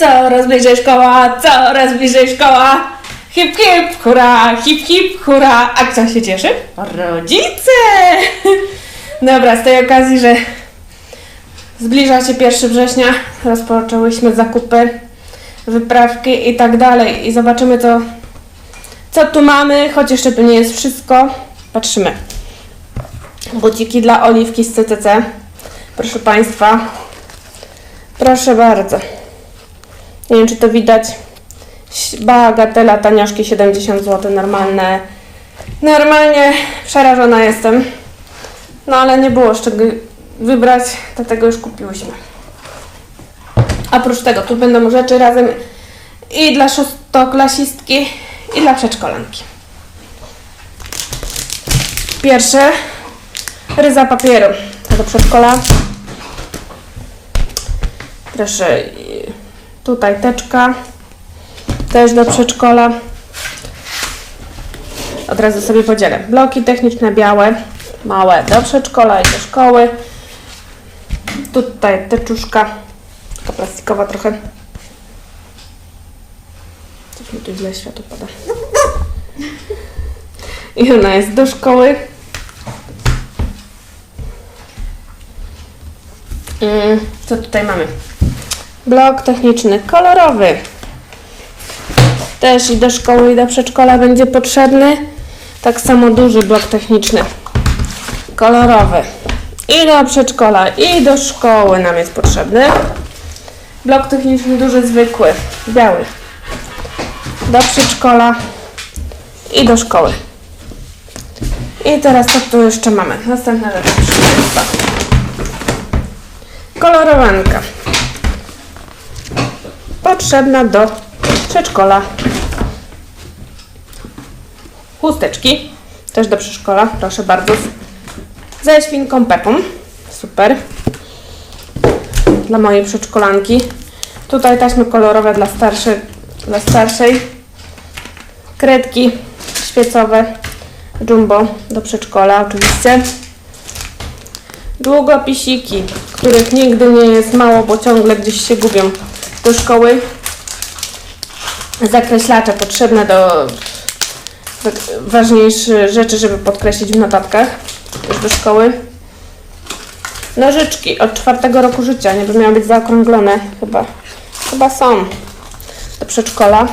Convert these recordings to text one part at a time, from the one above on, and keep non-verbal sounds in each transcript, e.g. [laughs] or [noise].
Coraz bliżej szkoła, coraz bliżej szkoła. Hip hip, hurra, hip hip, hurra. A kto się cieszy? Rodzice! [laughs] Dobra, z tej okazji, że zbliża się 1 września, rozpoczęłyśmy zakupy, wyprawki i tak dalej. I zobaczymy, co, co tu mamy, choć jeszcze tu nie jest wszystko. Patrzymy. Buciki dla Oliwki z CCC. Proszę Państwa. Proszę bardzo. Nie wiem, czy to widać. Bagatela, tanioszki 70 zł, normalne. Normalnie przerażona jestem. No ale nie było z czego wybrać, dlatego już kupiłyśmy. Oprócz tego, tu będą rzeczy razem i dla szóstoklasistki, i dla przedszkolanki. Pierwsze, ryza papieru. Do przedszkola. Proszę, tutaj teczka, też do przedszkola. Od razu sobie podzielę. Bloki techniczne białe, małe do przedszkola i do szkoły. Tutaj teczuszka, taka plastikowa trochę. Coś mi tu źle światło pada. I ona jest do szkoły. Mm, Co tutaj mamy? Blok techniczny kolorowy. Też i do szkoły, i do przedszkola będzie potrzebny. Tak samo duży blok techniczny. Kolorowy. I do przedszkola, i do szkoły nam jest potrzebny. Blok techniczny duży, zwykły, biały. Do przedszkola i do szkoły. I teraz co tu jeszcze mamy? Następna rzecz. Kolorowanka. Potrzebna do przedszkola. Chusteczki. Też do przedszkola. Proszę bardzo. Ze świnką Pepą. Super. Dla mojej przedszkolanki. Tutaj taśmy kolorowe dla starszej. Dla starszej. Kredki świecowe. Jumbo do przedszkola oczywiście. Długopisiki, których nigdy nie jest mało, bo ciągle gdzieś się gubią do szkoły. Zakreślacze potrzebne do ważniejszych rzeczy, żeby podkreślić w notatkach też do szkoły. Nożyczki od czwartego roku życia, nie by miały być zaokrąglone chyba. Chyba są do przedszkola.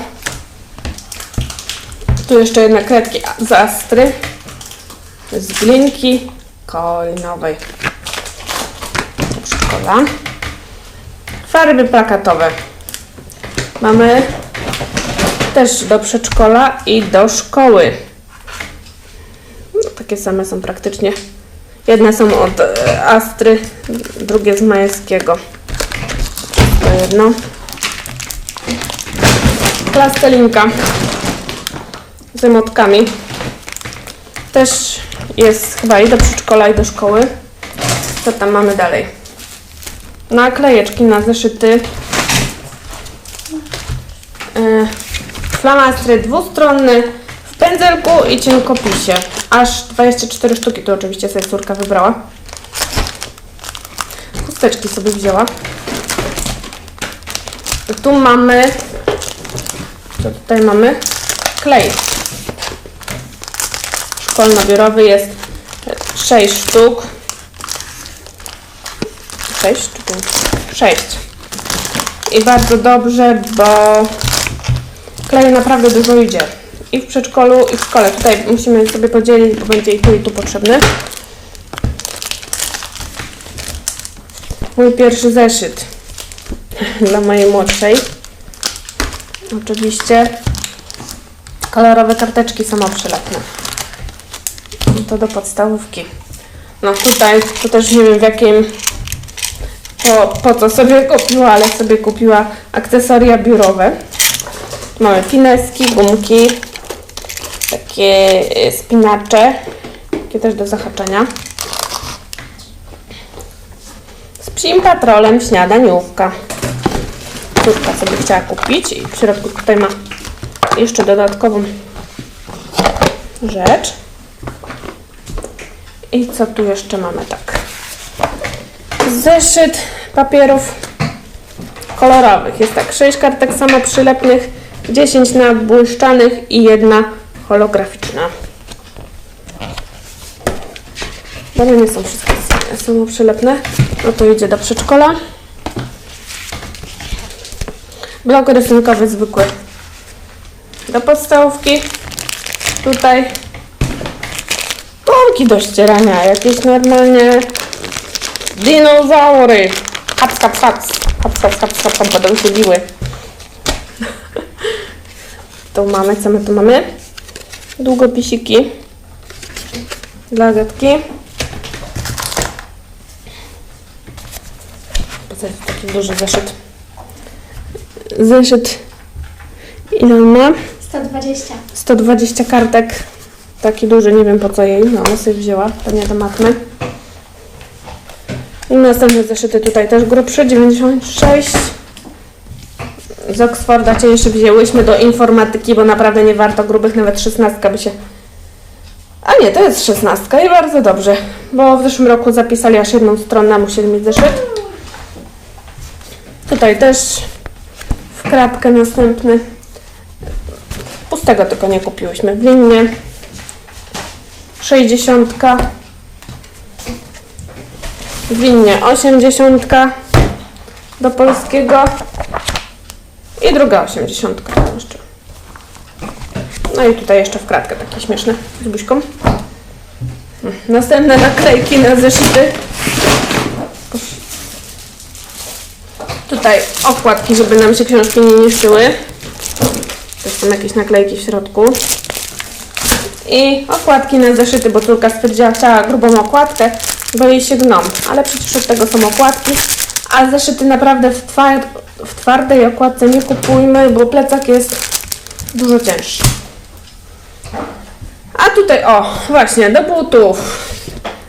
Tu jeszcze jedne kredki z astry z glinki kolinowej do przedszkola. Farby plakatowe. Mamy też do przedszkola i do szkoły. No, takie same są praktycznie. Jedne są od e, Astry, drugie z Majewskiego. To jedno. Plastelinka z emotkami. Też jest chyba i do przedszkola, i do szkoły. Co tam mamy dalej? Naklejeczki na zeszyty. Yy, Flamastry dwustronny w pędzelku i cienkopisie. Aż 24 sztuki, to oczywiście sobie córka wybrała. Chusteczki sobie wzięła. Tu mamy... Co tutaj mamy? Klej. Szkolno-biurowy jest 6 sztuk. 6 czy 5? 6. I bardzo dobrze, bo kleju naprawdę dużo idzie. I w przedszkolu, i w szkole. Tutaj musimy sobie podzielić, bo będzie i tu, i tu potrzebny. Mój pierwszy zeszyt [laughs] dla mojej młodszej. Oczywiście kolorowe karteczki samoprzylepne. To do podstawówki. No tutaj, to też nie wiem w jakim, po, po co sobie kupiła, ale sobie kupiła akcesoria biurowe. Mamy fineski, gumki, takie y, spinacze, takie też do zahaczenia. Z psim patrolem śniadaniówka. Córka sobie chciała kupić i w środku tutaj ma jeszcze dodatkową rzecz. I co tu jeszcze mamy tak? Zeszyt papierów kolorowych. Jest tak, 6 kartek samoprzylepnych, 10 na błyszczanych i jedna holograficzna. Bo nie są wszystkie s- samoprzylepne. No to idzie do przedszkola. Blok rysunkowy zwykły. Do podstawówki. Tutaj gumki do ścierania, jakieś normalnie dinozaury. Haps, haps, haps. Haps, haps, haps, haps, haps, będą się biły. Tu mamy, co my tu mamy? Długopisiki dla. To jest taki duży zeszyt. Zeszyt ile on ma? 120. 120 kartek. Taki duży, nie wiem po co jej. No, ona sobie wzięła, pewnie do matmy. Następne zeszyty tutaj też grubsze, 96. Z Oxforda cieńszy wzięłyśmy do informatyki, bo naprawdę nie warto grubych, nawet 16 by się... A nie, to jest 16 i bardzo dobrze, bo w zeszłym roku zapisali aż jedną stronę, musieli mieć zeszyt. Tutaj też w kratkę następny. Pustego tylko nie kupiłyśmy. W linie 60. W linie 80. Do polskiego. I druga 80. tam jeszcze. No i tutaj jeszcze w kratkę takie śmieszne z buźką. Następne naklejki na zeszyty. Tutaj okładki, żeby nam się książki nie niszczyły. Też są jakieś naklejki w środku. I okładki na zeszyty, bo córka stwierdziła, chciała grubą okładkę, bo jej się gną. Ale przecież od tego są okładki. A zeszyty naprawdę w, w twardej okładce nie kupujmy, bo plecak jest dużo cięższy. A tutaj, o, właśnie, do butów.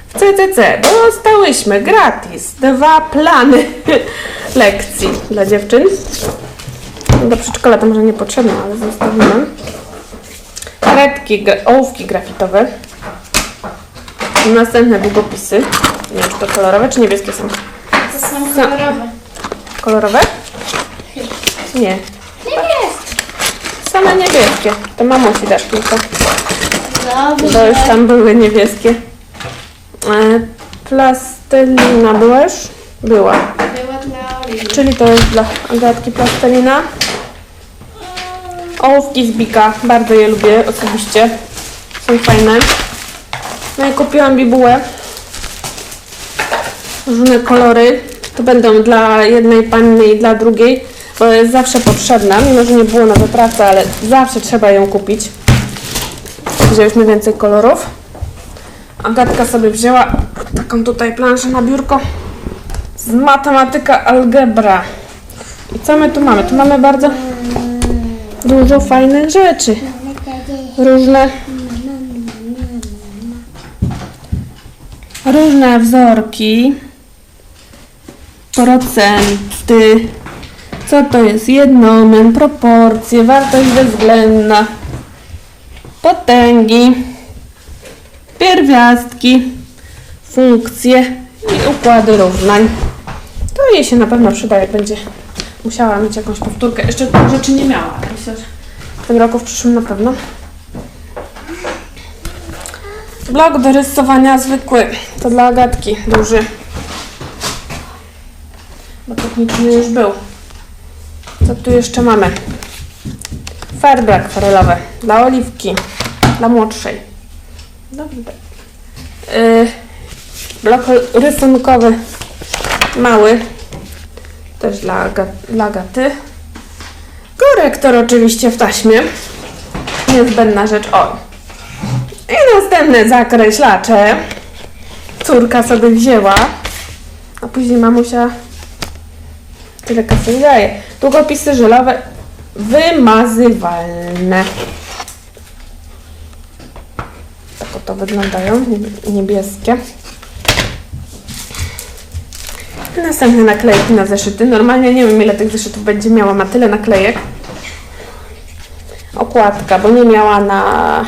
W CCC dostałyśmy gratis dwa plany [laughs] lekcji dla dziewczyn. Do przedszkola to może niepotrzebne, ale zostawimy. Karetki, ołówki grafitowe. Następne długopisy. Nie wiem, czy to kolorowe, czy niebieskie są. To są kolorowe. Kolorowe? Nie. Nie jest. Same niebieskie. To mamusi dasz tylko. Dobrze. Bo już tam były niebieskie. E, plastelina była już? Była. Była dla Oliwii. Czyli to jest dla Agatki plastelina. Ołówki z Bika. Bardzo je lubię osobiście. Są fajne. Kupiłam bibułę. Różne kolory. To będą dla jednej panny i dla drugiej, bo jest zawsze potrzebna. Mimo, że nie było na wyprawce, ale zawsze trzeba ją kupić. Wzięliśmy więcej kolorów. Agatka sobie wzięła taką tutaj planszę na biurko z matematyka algebra. I co my tu mamy? Tu mamy bardzo dużo fajnych rzeczy. Różne różne wzorki, procenty, co to jest jednomen, proporcje, wartość bezwzględna, potęgi, pierwiastki, funkcje i układy równań. To jej się na pewno przyda, jak będzie musiała mieć jakąś powtórkę. Jeszcze tych rzeczy nie miała, myślę, że w tym roku, w przyszłym na pewno. Blok do rysowania zwykły, to dla Agatki, duży. Bo techniczny już był. Co tu jeszcze mamy? Farby akwarelowe dla Oliwki, dla młodszej. Dobrze. Yy, blok rysunkowy mały, też dla, dla Agaty. Korektor oczywiście w taśmie. Niezbędna rzecz. O. I następne zakreślacze. Córka sobie wzięła, a później mamusia tyle kasy daje. Długopisy żelowe wymazywalne. Tak oto wyglądają, niebie- niebieskie. Następne naklejki na zeszyty. Normalnie nie wiem ile tych zeszytów będzie miała, ma tyle naklejek. Okładka, bo nie miała na...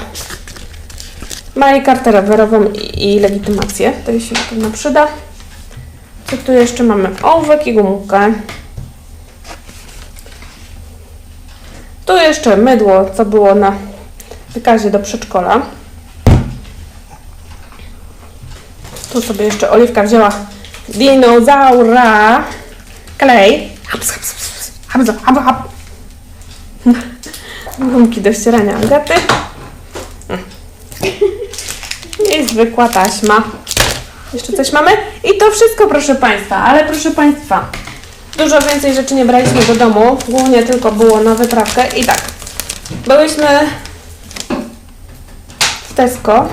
Ma jej kartę rowerową i, i legitymację. To jej się na pewno przyda. Co tu jeszcze mamy? Ołówek i gumkę. jeszcze mydło, co było na wykazie do przedszkola. Tu sobie jeszcze Oliwka wzięła dinozaura. Klej. Haps, haps, haps, haps, haps, hap, hap. [laughs] Gumki do ścierania Agaty. I zwykła taśma. Jeszcze coś mamy? I to wszystko, proszę Państwa. Ale proszę Państwa, dużo więcej rzeczy nie braliśmy do domu. Głównie tylko było na wyprawkę. I tak, byłyśmy w Tesco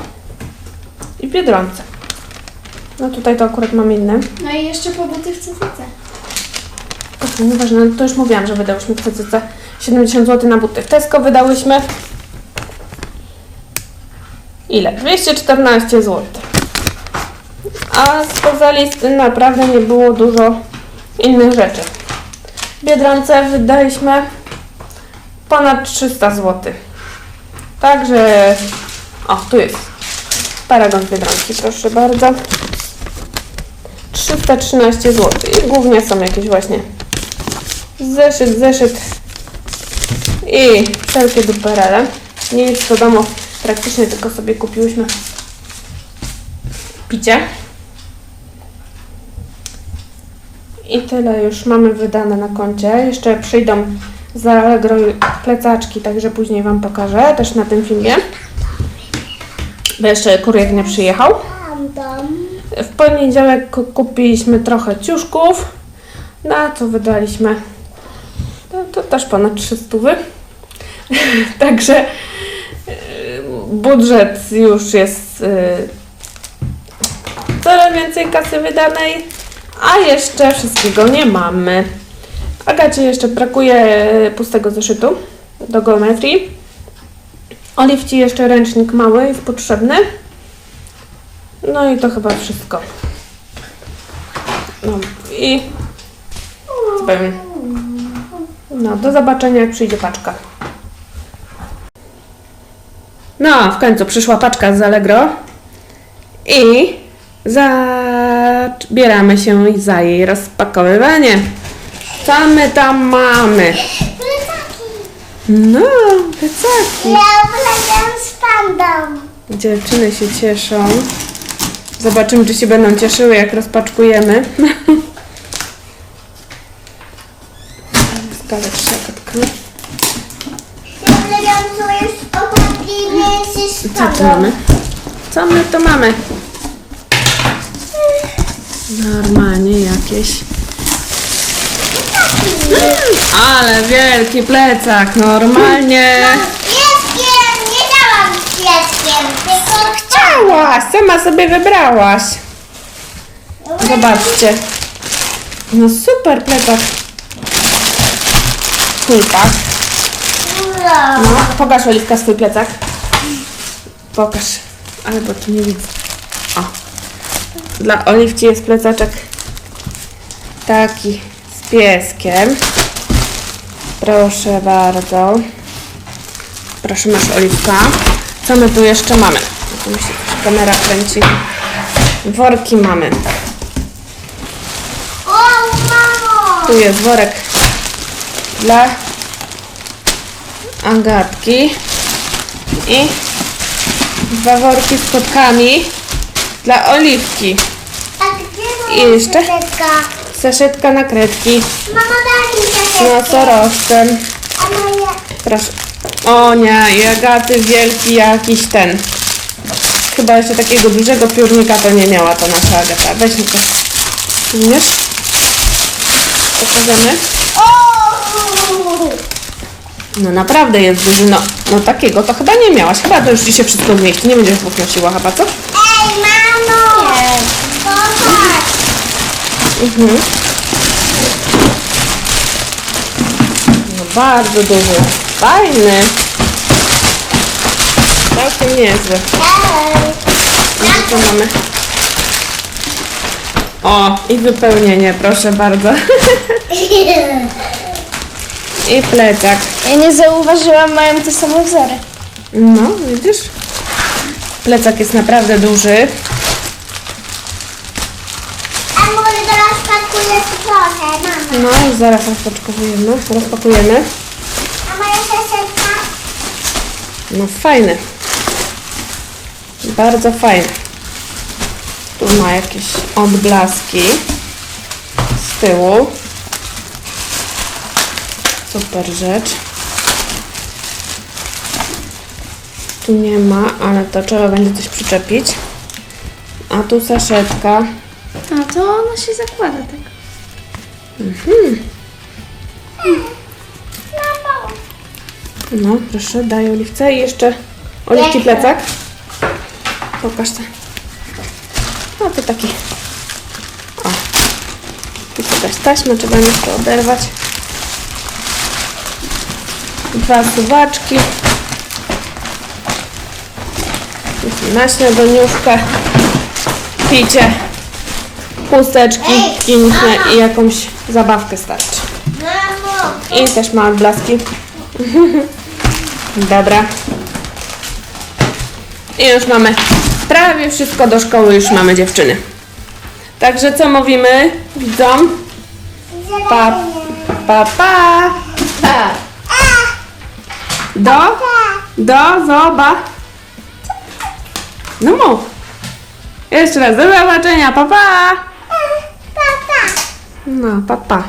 i w Biedronce. No tutaj to akurat mam inne. No i jeszcze po buty w CCC. Ach, Nieważne, no to już mówiłam, że wydałyśmy w CCC 70 zł na buty. W Tesco wydałyśmy ile? 214 zł. A spoza listy naprawdę nie było dużo innych rzeczy. Biedronce wydaliśmy ponad 300 zł. Także, o tu jest paragon Biedronki, proszę bardzo. 313 zł i głównie są jakieś właśnie zeszyt, zeszyt i wszelkie duperele. Nic do domu praktycznie tylko sobie kupiłyśmy picie. I tyle już mamy wydane na koncie. Jeszcze przyjdą za Allegro plecaczki, także później Wam pokażę też na tym filmie. Bo jeszcze kurier nie przyjechał. W poniedziałek ku- kupiliśmy trochę ciuszków, na co wydaliśmy to, to też ponad 300. [laughs] Także budżet już jest yy, coraz więcej kasy wydanej, a jeszcze wszystkiego nie mamy. Agacie jeszcze brakuje pustego zeszytu do geometrii. Oliwci jeszcze ręcznik mały jest potrzebny. No i to chyba wszystko. No i. No, do zobaczenia jak przyjdzie paczka. No, w końcu przyszła paczka z Allegro i zabieramy się za jej rozpakowywanie. Co my tam mamy? No, plecaki. Ja ulegam z pandą. Dziewczyny się cieszą. Zobaczymy, czy się będą cieszyły, jak rozpaczkujemy. [laughs] Zgadać szakotkę. Ja z opakimi z Co tu mamy? Co my tu mamy? Normalnie jakieś. Mm, ale wielki plecak, normalnie. Pieskiem, nie dałam pieskiem, tylko Chciałaś, sama sobie wybrałaś. Zobaczcie. No super plecak. Kulpak. No, pokaż Oliwka swój plecak. Pokaż. Ale bo tu nie widzę. O. Dla Oliwci jest plecaczek taki z pieskiem. Proszę bardzo. Proszę, masz Oliwka. Co my tu jeszcze mamy? Tu mi się kamera kręci. Worki mamy. O, mamo! Tu jest worek dla Agatki i dwa worki z kotkami dla Oliwki. A gdzie I jeszcze? szczoteczka? Saszetka na kredki Mama, daj mi z szczoteczkę. nosorożcem. A moja... Proszę. O nie, i Agaty wielki jakiś ten. Chyba jeszcze takiego dużego piórnika to nie miała ta nasza Agata. Weźmy to. Umiesz? Pokażemy. O! No naprawdę jest duży, no, no takiego to chyba nie miałaś. Chyba to już ci się wszystko zmieści. Nie będziesz dwóch nosiła chyba, co? Ej, mamo! Popatrz! Mhm. No bardzo duży. Fajny. Całkiem niezły. Ej! No co mamy? O, i wypełnienie, proszę bardzo. [laughs] [laughs] I plecak. Ja nie zauważyłam, mają te same wzory. No, widzisz? Plecak jest naprawdę duży. A może teraz pakuję trochę, mama. No, już zaraz rozpaczkowujemy, rozpakujemy. A moja sesja No fajne. Bardzo fajne. Tu ma jakieś odblaski z tyłu. Super rzecz. Tu nie ma, ale to trzeba będzie coś przyczepić. A tu saszetka. A to ona się zakłada tak. Mamo. No, proszę, daj oliwce i jeszcze oliwki plecak. Pokaż to. No to taki. O. Tu jakaś taśma, trzeba jeszcze oderwać. Dwa suwaczki. Na śniadaniówkę. Picie. Chusteczki i jakąś zabawkę starczy. I też ma odblaski. [laughs] Dobra. I już mamy prawie wszystko do szkoły, już mamy dziewczyny. Także co mówimy widzom? Pa, pa, pa. pa. Do, do, zoba. No mów. Jeszcze raz, do zobaczenia, pa, pa. Papa. No, pa, pa.